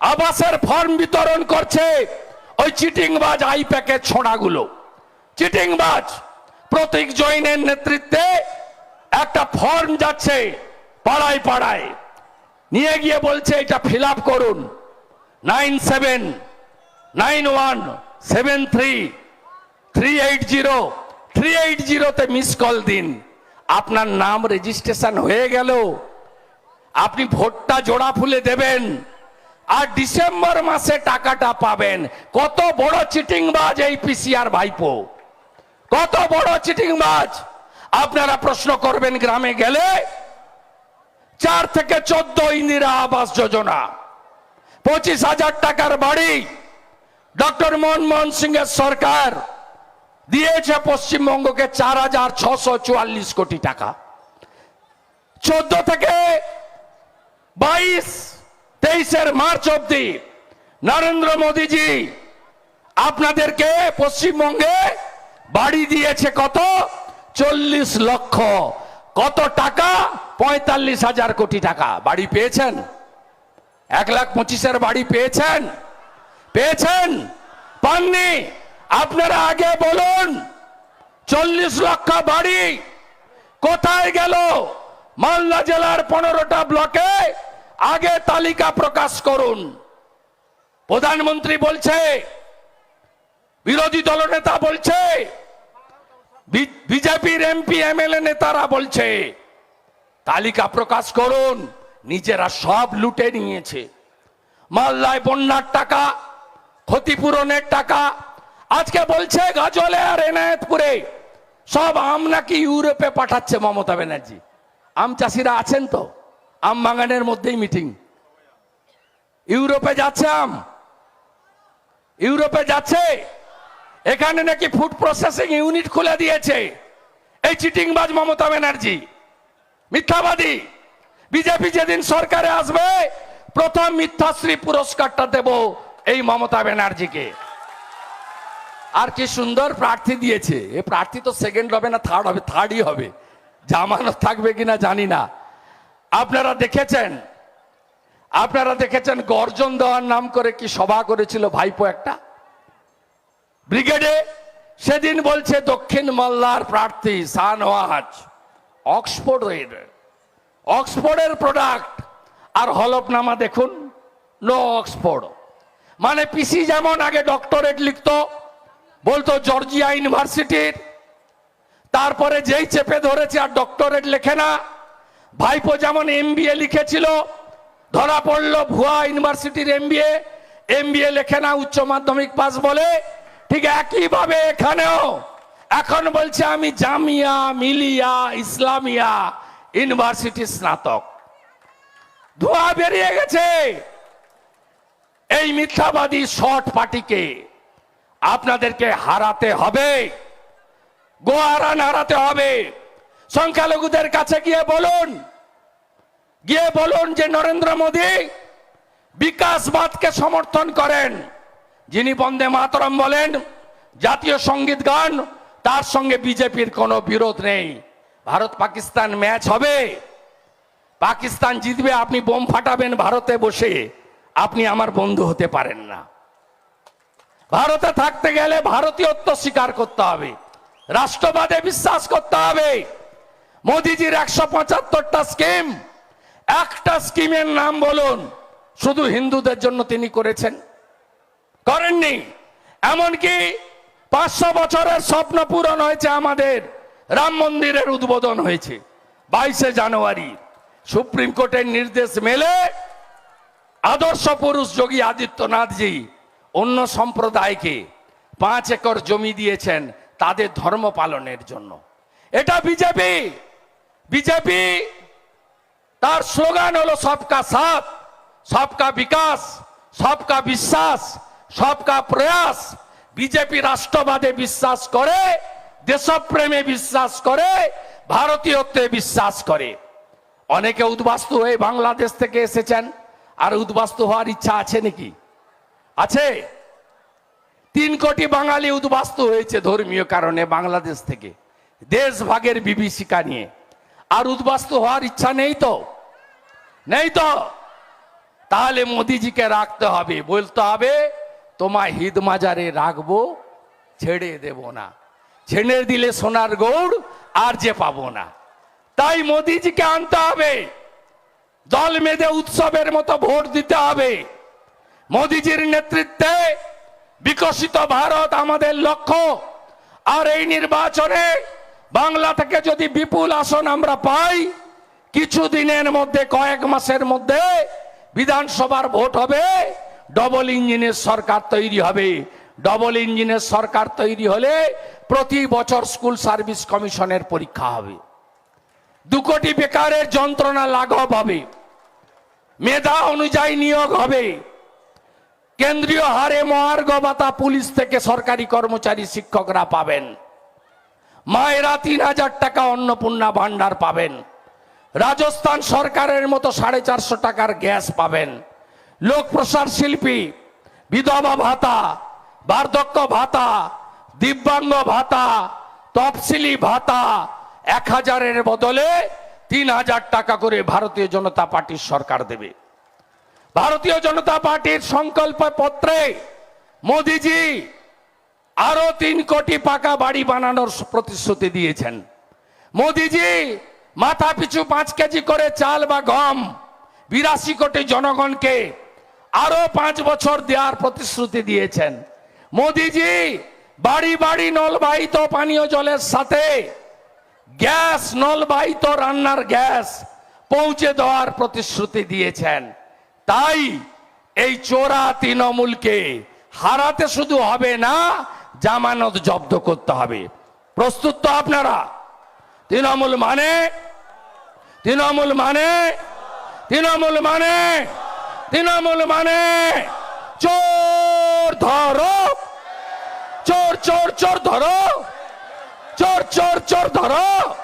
আবাসের ফর্ম বিতরণ করছে ওই চিটিংবাজ আই প্যাকেজ ছোঁড়াগুলো। চিটিংবাজ, প্রতীক জৈনের নেতৃত্বে একটা ফর্ম যাচ্ছে পাড়ায় পাড়ায়। নিয়ে গিয়ে বলছে, এটা ফিল করুন। Nine seven nine one seven three three eight zero three eight জিরোতে মিস কল দিন। আপনার নাম রেজিস্ট্রেশন হয়ে গেল। আপনি ভোটটা জোড়া ফুলে দেবেন। আর ডিসেম্বর মাসে টাকাটা পাবেন। কত বড় চিটিংবাজ এই পিসিআর ভাইপো? কত বড় চিটিংবাজ? আপনারা প্রশ্ন করবেন, গ্রামে গেলে চার থেকে চোদ্দ ইন্দিরা আবাস যোজনা, পঁচিশ হাজার টাকার বাড়ি। ডক্টর মনমোহন সিং এর সরকার দিয়েছে পশ্চিমবঙ্গকে চার হাজার ছশো চুয়াল্লিশ কোটি টাকা। চোদ্দ থেকে বাইশ তেইশের মার্চ অব্দি নরেন্দ্র মোদীজি আপনাদেরকে পশ্চিমবঙ্গে বাড়ি দিয়েছে কত? চল্লিশ লক্ষ। কত টাকা? পঁয়তাল্লিশ হাজার কোটি টাকা। বাড়ি পেয়েছেন? এক লাখ পঁচিশের বাড়ি পেয়েছেন? পেয়েছেন? পাননি? আপনারা আগে বলুন, চল্লিশ লক্ষ বাড়ি কোথায় গেল? মালদা জেলার পনেরোটা ব্লকে আগে তালিকা প্রকাশ করুন। প্রধানমন্ত্রী বলছে, বিরোধী দলনেতা বলছে বিজেপির এমপি, এমএলএ নেতারা বলছে, তালিকা প্রকাশ করুন, নিজেরা সব লুটে নিয়েছে। মালদায় বন্যার টাকা, ক্ষতিপূরণের টাকা, আজকে বলছে গাজলে আর এনায়েতপুরে, সব আম নাকি ইউরোপে পাঠাচ্ছে মমতা ব্যানার্জি। আম চাষিরা আছেন তো? আম বাগানের মধ্যেই মিটিং ইউরোপে যাচ্ছে আম। ইউরোপে যাচ্ছে। এখানে নাকি ফুড প্রসেসিং ইউনিট খুলে দিয়েছে। এই চিটিংবাজ মমতা ব্যানার্জি। মিথ্যাবাদী। বিজেপি যেদিন সরকারে আসবে, প্রথম মিথ্যাশ্রী পুরস্কারটা দেব এই মমতা ব্যানার্জিকে। আর কি সুন্দর প্রার্থী দিয়েছে। এ প্রার্থী তো সেকেন্ড হবে না থার্ড হবে থার্ডই হবে। জামানত থাকবে কিনা জানি না। আপনারা দেখেছেন? আপনারা দেখেছেন গর্জন দেওয়ার নাম করে কি সভা করেছিল ভাইপো একটা? ব্রিগেডে সেদিন বলছে দক্ষিণ মাল্লার প্রার্থী সানওয়াজ অক্সফোর্ডের অক্সফোর্ডের প্রোডাক্ট আর হলফনামা দেখুন নো অক্সফোর্ড মানে পিসি যেমন আগে ডক্টরেট লিখতো, বলতো জর্জিয়া ইউনিভার্সিটির, তারপরে যেই চেপে ধরেছে আর ডক্টরেট লেখে না ভাইপো যেমন এমবিএ লিখেছিল, ধরা পড়ল ভুয়া ইউনিভার্সিটির এমবিএ এমবিএ লেখে না, উচ্চ মাধ্যমিক পাস বলে। ঠিক একইভাবে এখানেও, এখন বলছে আমি জামিয়া, মিলিয়া, ইসলামিয়া ইউনিভার্সিটি স্নাতক। ধোয়া বেরিয়ে গেছে। এই মিথ্যাবাদী শর্ট পার্টিকে আপনাদেরকে হারাতে হবে গোয়ারান হারাতে হবে। সংখ্যালঘুদের কাছে গিয়ে বলুন। গিয়ে বলুন যে নরেন্দ্র মোদী বিকাশবাদকে সমর্থন করেন। যিনি বন্দে মাতরম বলেন, জাতীয় সংগীত গান, তার সঙ্গে বিজেপির কোনো বিরোধ নেই। ভারত পাকিস্তান ম্যাচ হবে। পাকিস্তান জিতবে, আপনি বোম ফাটাবেন ভারতে বসে। আপনি আমার বন্ধু হতে পারেন না। ভারতে থাকতে গেলে ভারতীয়ত্ব স্বীকার করতে হবে। রাষ্ট্রবাদে বিশ্বাস করতে হবে। মোদিজির একশো পঁচাত্তরটা স্কিম। একটা স্কিমের নাম বলুন, শুধু হিন্দুদের জন্য তিনি করেছেন? করেননি। এমনকি পাঁচশো বছরের স্বপ্ন পূরণ হয়েছে আমাদের, রাম মন্দিরের উদ্বোধন হয়েছে, বাইশে জানুয়ারি। সুপ্রিম কোর্টের নির্দেশ মেলে আদর্শ পুরুষ যোগী আদিত্যনাথজি অন্য সম্প্রদায়কে পাঁচ একর জমি দিয়েছেন তাদের ধর্ম পালনের জন্য। এটা বিজেপি বিজেপি, তার স্লোগান হলো, সবকা সাথ, সবকা বিকাশ, সবকা বিশ্বাস, সবকা প্রয়াস। বিজেপি রাষ্ট্রবাদে বিশ্বাস করে, দেশপ্রেমে বিশ্বাস করে, ভারতীয়ত্বে বিশ্বাস করে। অনেকে উদ্বাস্তু হয়ে বাংলাদেশ থেকে এসেছেন, আর উদ্বাস্তু হওয়ার ইচ্ছা আছে নাকি? আছে। তিন কোটি বাঙালি উদ্বাস্তু হয়েছে ধর্মীয় কারণে বাংলাদেশ থেকে। দেশ ভাগের বিভীষিকা নিয়ে। আর উদ্বাস্ত হওয়ার ইচ্ছা নেই তো? নেই তো? তাহলে মোদিজিকে রাখতে হবে। বলতে হবে, তোমায় হিদ মাজারে রাখব, ছেড়ে দেব না। ছেড়ে দিলে সোনার গৌড় আর যে পাবো না। তাই মোদিজিকে আনতে হবে। দল মেধে উৎসবের মতো ভোট দিতে হবে। মোদিজির নেতৃত্বে বিকশিত ভারত আমাদের লক্ষ্য। আর এই নির্বাচনে বাংলা থেকে যদি বিপুল আসন আমরা পাই কিছু দিনের মধ্যে, কয়েক মাসের মধ্যে বিধানসভার ভোট হবে ডবল ইঞ্জিনের সরকার তৈরি হবে। ডবল ইঞ্জিনের সরকার তৈরি হলে প্রতি বছর স্কুল সার্ভিস কমিশনের পরীক্ষা হবে। দু কোটি বেকারের যন্ত্রণা লাঘব হবে। মেধা অনুযায়ী নিয়োগ হবে। কেন্দ্রীয় হারে মহার্ঘ পুলিশ থেকে সরকারি কর্মচারী শিক্ষকরা পাবেন। মায়েরা তিন হাজার টাকা অন্নপূর্ণা ভান্ডার পাবেন। রাজস্থান সরকারের মতো সাড়ে চারশো টাকার গ্যাস পাবেন। লোক প্রসার শিল্পী, বিধবা ভাতা, বার্ধক্য ভাতা, দিব্যাঙ্গ ভাতা, তফসিলি ভাতা এক হাজারের বদলে তিন হাজার টাকা করে ভারতীয় জনতা পার্টির সরকার দেবে। ভারতীয় জনতা পার্টির সংকল্প পত্রে মোদিজি আরও তিন কোটি পাকা বাড়ি বানানোর প্রতিশ্রুতি দিয়েছেন। মোদিজি, মাথা পিছু পাঁচ কেজি করে চাল বা গম, বিরাশি কোটি জনগণকে আরও পাঁচ বছর দেওয়ার প্রতিশ্রুতি দিয়েছেন। মোদিজি, বাড়ি বাড়ি নলবাহিত পানীয় জলের সাথে গ্যাস, নলবাহিত রান্নার গ্যাস পৌঁছে দেওয়ার প্রতিশ্রুতি দিয়েছেন। তাই এই চোরা তৃণমূলকে হারাতে শুধু হবে না জামানত জব্দ করতে হবে। প্রস্তুত তো আপনারা? তৃণমূল মানে? তৃণমূল মানে? তৃণমূল মানে? তৃণমূল মানে? চোর ধরো। চোর চোর চোর ধরো। চোর চোর চোর ধরো।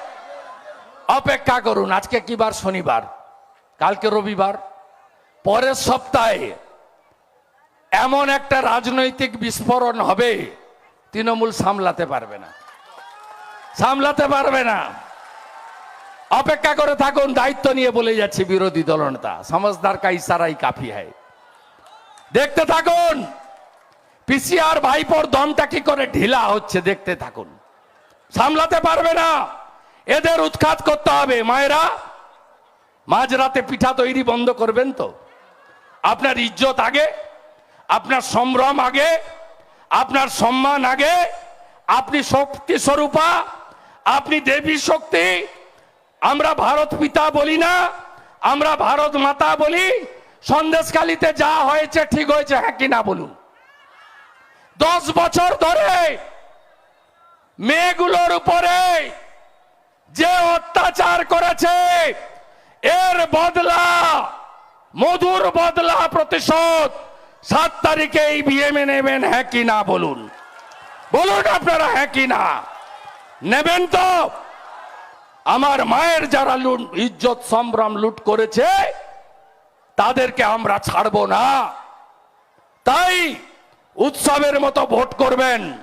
অপেক্ষা করুন, আজকে কি বার? শনিবার। কালকে রবিবার। পরের সপ্তাহে এমন একটা রাজনৈতিক বিস্ফোরণ হবে তৃণমূল সামলাতে পারবে না। সামলাতে পারবে না। অপেক্ষা করে থাকুন, দায়িত্ব নিয়ে বলে যাচ্ছে বিরোধী দলনেতা সমজদার কা ইশারাই কাফি হয়। দেখতে থাকুন, পিসিআর ভাইপোর দমটা কি করে ঢিলা হচ্ছে দেখতে থাকুন। সামলাতে পারবে না। এদের উৎখাত করতে হবে। মায়েরা, মাঝরাতে পিঠা তৈরি বন্ধ করবেন তো? আপনার ইজ্জত আগে, আপনার সম্ভ্রম আগে আপনার সম্মান আগে, আপনি শক্তি স্বরূপা, আপনি দেবী শক্তি। আমরা ভারত পিতা বলি না, আমরা ভারত মাতা বলি। সন্দেশকালীতে যা হয়েছে ঠিক হয়েছে হ্যাঁ কিনা বলুন? দশ বছর ধরে মেয়েগুলোর উপরে যে অত্যাচার করেছে, এর বদলা, মধুর বদলা প্রতিশোধ। সাত তারিখে এই বিএমএ নেবেন হ্যাঁ কি না বলুন? বলুন আপনারা হ্যাঁ কি না? নেবেন তো। আমার মায়ের যারা ইজ্জত সম্ভ্রম লুট করেছে, তাদেরকে আমরা ছাড়বো না। তাই উৎসবের মতো ভোট করবেন।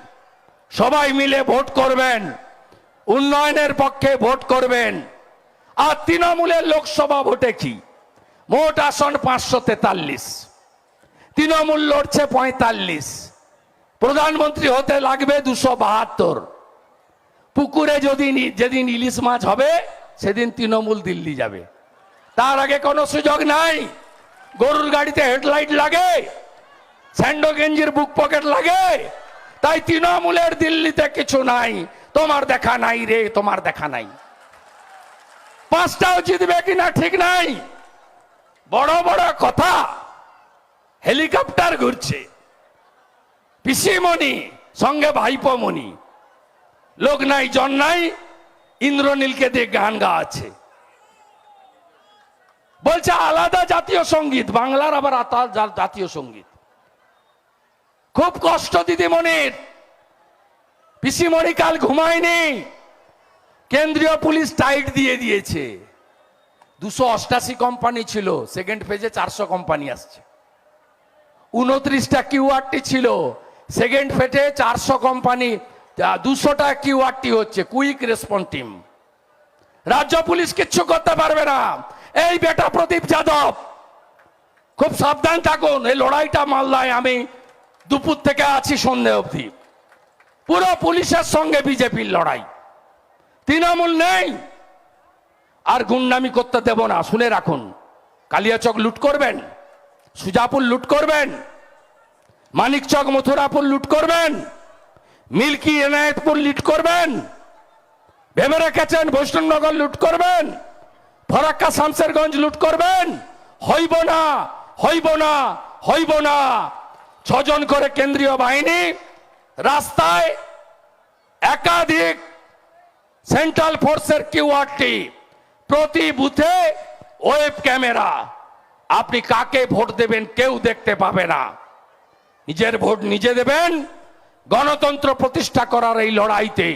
সবাই মিলে ভোট করবেন। উন্নয়নের পক্ষে ভোট করবেন। আর তৃণমূলের লোকসভা ভোটে কি? মোট আসন পাঁচশো তেতাল্লিশ। তৃণমূল লড়ছে পঁয়তাল্লিশ। প্রধানমন্ত্রী হতে লাগবে দুশো বাহাত্তর। পুকুরে যদি যেদিন ইলিশ মাছ হবে, সেদিন তৃণমূল দিল্লি যাবে। তার আগে কোনো সুযোগ নাই। গরুর গাড়িতে হেডলাইট লাগে স্যান্ডো গেঞ্জির বুক পকেট লাগে। তাই তৃণমূলের দিল্লিতে কিছু নাই। তোমার দেখা নাই রে, তোমার দেখা নাই। পাঁচটাও জিতবে কিনা ঠিক নাই। বড় বড় কথা। হেলিকপ্টার ঘুরছে। পিসিমণি, সঙ্গে ভাইপমণি। লোক নাই, জন নাই, ইন্দ্রনীলকে দিয়ে গান গাচ্ছে। বলছে, আলাদা জাতীয় সংগীত, বাংলার আবার জাতীয় সংগীত। খুব কষ্ট দিদিমণির। পিসিমণি কাল ঘুমায়নি। কেন্দ্রীয় পুলিশ টাইট দিয়ে দিয়েছে। দুশো অষ্টাশি কোম্পানি ছিল, সেকেন্ড পেজে চারশো কোম্পানি আসছে। উনত্রিশটা কিউআরটি ছিল। সেকেন্ড ফেটে চারশো কোম্পানি দুশোটা কিউআরটি হচ্ছে কুইক রেসপন্স টিম রাজ্য পুলিশ কিচ্ছু করতে পারবে না। এই বেটা প্রদীপ যাদব, খুব সাবধান থাকুন, এই লড়াইটা মালদায় আমি। দুপুর থেকে আছি সন্ধে অবধি। পুরো পুলিশের সঙ্গে বিজেপির লড়াই। তৃণমূল নেই। আর গুন্ডামি করতে দেব না। শুনে রাখুন, কালিয়াচক লুট করবেন? সুজাপুর লুট করবেন। মানিকচক মথুরাপুর লুট করবেন। মিল্কি এনায়েতপুর লুট করবেন। ভেবে রেখেছেন বৈষ্ণবনগর লুট করবেন। ফরাক্কা শামসেরগঞ্জ লুট করবেন। হইব না হইব না হইব না। ছজন করে কেন্দ্রীয় বাহিনী রাস্তায় একাধিক সেন্ট্রাল ফোর্সের কিউআরটি প্রতি বুথে ওয়েব ক্যামেরা। আপনি কাকে ভোট দেবেন কেউ দেখতে পাবে না। নিজের ভোট নিজে দেবেন, গণতন্ত্র প্রতিষ্ঠা করার এই লড়াইতে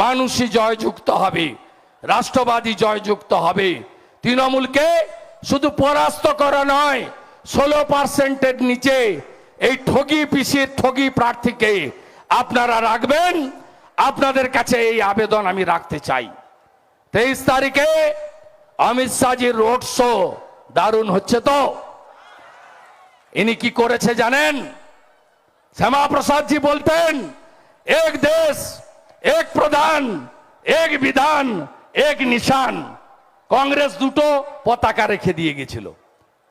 মানুষই জয়যুক্ত হবে, রাষ্ট্রবাদী জয়যুক্ত হবে। তৃণমূলকে শুধু পরাস্ত করা নয়, ষোলো পার্সেন্টের নিচে এই ঠগি পিসির ঠগি প্রার্থীকে আপনারা রাখবেন। আপনাদের কাছে এই আবেদন আমি রাখতে চাই। তেইশ তারিখে অমিত শাহজির রোড শো দারুণ হচ্ছে তো। ইনি কি করেছে জানেন? শ্যামা প্রসাদ জি বলতেন, এক দেশ, এক প্রধান, এক বিধান, এক নিশান। কংগ্রেস দুটো পতাকা রেখে দিয়ে গেছিল।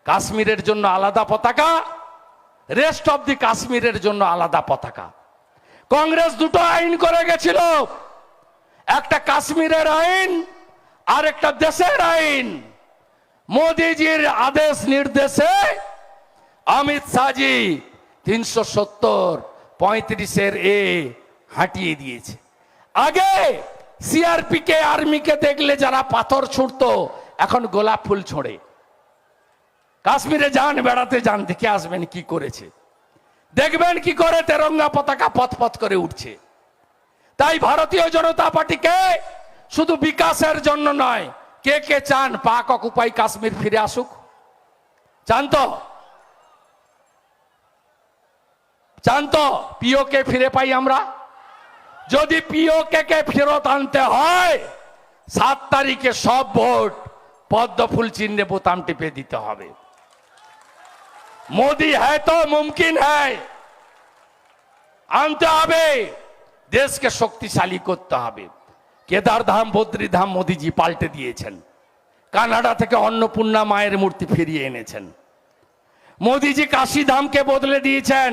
কাশ্মীরের জন্য আলাদা পতাকা রেস্ট অফ দি কাশ্মীরের জন্য আলাদা পতাকা। কংগ্রেস দুটো আইন করে গেছিল। একটা কাশ্মীরের আইন আর একটা দেশের আইন। মোদিজির আদেশ নির্দেশে অমিত শাহজি তিনশো সত্তর পঁয়ত্রিশের এ হাঁটিয়ে দিয়েছে। আগে সিআরপি কে আর্মিকে দেখলে যারা পাথর ছুটতো এখন গোলাপ ফুল ছোড়ে। কাশ্মীরে যান, বেড়াতে যান, দেখে আসবেন কি করেছে। দেখবেন কি করে তেরঙ্গা পতাকা পথ করে উঠছে। তাই ভারতীয় জনতা পার্টিকে শুধু বিকাশের জন্য নয় কে কে চান পাক অকুপাই কাশ্মীর ফিরে আসুক? চান তো চান তো পিওকে ফিরে পাই আমরা? যদি পিওকে কে কে ফেরত আনতে হয়, সাত তারিখে সব ভোট পদ্ম ফুল চিহ্নে বোতাম টিপে দিতে হবে। মোদি হ্যায় তো, মুমকিন হ্যায়। আনতে হবে, দেশকে শক্তিশালী করতে হবে। কেদার ধাম বদ্রী ধাম মোদিজি পাল্টে দিয়েছেন। কানাডা থেকে অন্নপূর্ণা মায়ের মূর্তি ফিরিয়ে এনেছেন। মোদিজি কাশী ধামকে বদলে দিয়েছেন।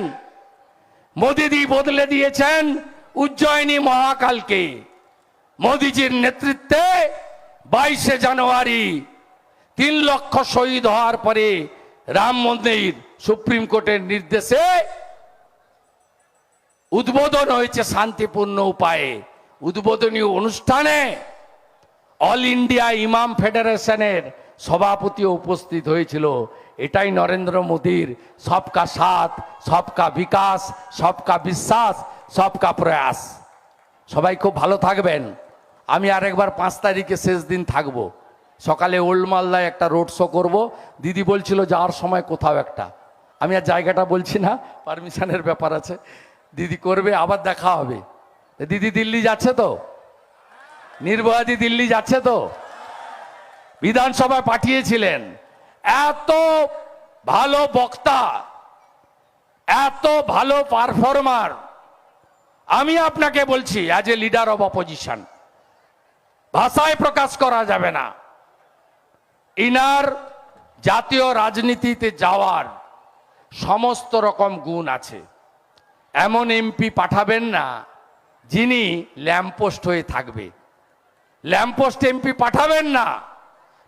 মোদিজি বদলে দিয়েছেন উজ্জয়িনী মহাকালকে। মোদিজির নেতৃত্বে বাইশে জানুয়ারি তিন লক্ষ শহীদ হওয়ার পরে রাম মন্দির সুপ্রিম কোর্টের নির্দেশে উদ্বোধন হয়েছে শান্তিপূর্ণ উপায়ে। উদ্বোধনী অনুষ্ঠানে অল ইন্ডিয়া ইমাম ফেডারেশনের সভাপতি উপস্থিত হয়েছিল। এটাই নরেন্দ্র মোদীর সবকা সাথ, সবকা বিকাশ, সবকা বিশ্বাস, সবকা প্রয়াস। সবাই খুব ভালো থাকবেন। আমি আরেকবার পাঁচ তারিখে শেষ দিন থাকব। সকালে ওল্ড মালদায় একটা রোড শো করব। দিদি বলছিল, যাওয়ার সময় কোথাও একটা। আমি আর জায়গাটা বলছি না, পারমিশনের ব্যাপার আছে। দিদি করবে, আবার দেখা হবে। দিদি দিল্লি যাচ্ছে তো? নির্ভয়াদি দিল্লি যাচ্ছে তো? বিধানসভায় পাঠিয়েছিলেন। এত ভালো বক্তা, এত ভালো পারফর্মার আমি আপনাকে বলছি as a leader of opposition ভাষায় প্রকাশ করা যাবে না। ইনার জাতীয় রাজনীতিতে যাওয়ার সমস্ত রকম গুণ আছে। এমন এমপি পাঠাবেন না যিনি ল্যাম্পোস্ট হয়ে থাকবে। ল্যাম্পোস্ট এমপি পাঠাবেন না।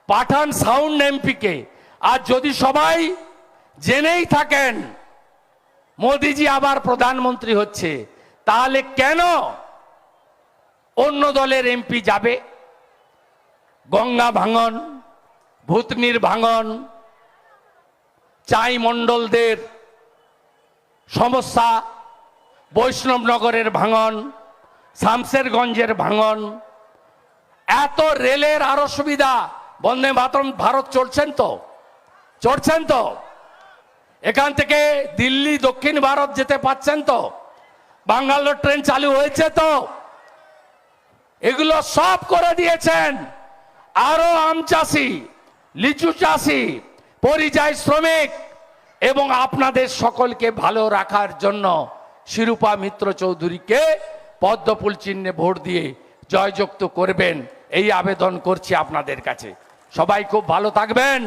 পাঠান সাউন্ড এমপিকে। আর যদি সবাই জেনেই থাকেন, মোদিজি আবার প্রধানমন্ত্রী হচ্ছে, তাহলে কেন অন্য দলের এমপি যাবে? গঙ্গা ভাঙন, ভূতনির ভাঙন, চাই মণ্ডলদের সমস্যা, বৈষ্ণবনগরের ভাঙন শামসেরগঞ্জের ভাঙন। এত রেলের আরও সুবিধা। বন্দে মাতরম, ভারত চড়ছেন তো? চড়ছেন তো? এখান থেকে দিল্লি, দক্ষিণ ভারত যেতে পাচ্ছেন তো? বাঙ্গালোর ট্রেন চালু হয়েছে তো? এগুলো সব করে দিয়েছেন। আরও আম চাষি, লিচু চাষি, পরিযায়ী শ্রমিক এবং আপনাদের সকলকে ভালো রাখার জন্য শিরূপা মিত্র চৌধুরীকে পদ্মফুল চিহ্নে ভোট দিয়ে জয়যুক্ত করবেন, এই আবেদন করছি আপনাদের কাছে। সবাই খুব ভালো থাকবেন।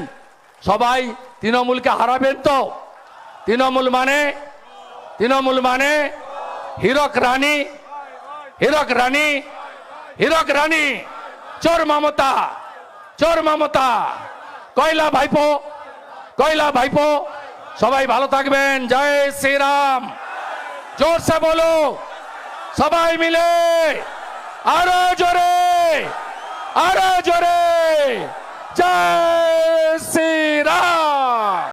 সবাই তৃণমূলকে হারাবেন তো? তৃণমূল মানে? তৃণমূল মানে হীরক রানী? হীরক রানী? হীরক রানী? চোর মমতা? চোর মমতা? কয়লা ভাইপো? কয়লা ভাইপো? সবাই ভালো থাকবেন। জয় শ্রীরাম। জোর সে বলো। সবাই মিলে আরও জোরে আরও জোরে জয় শ্রীরাম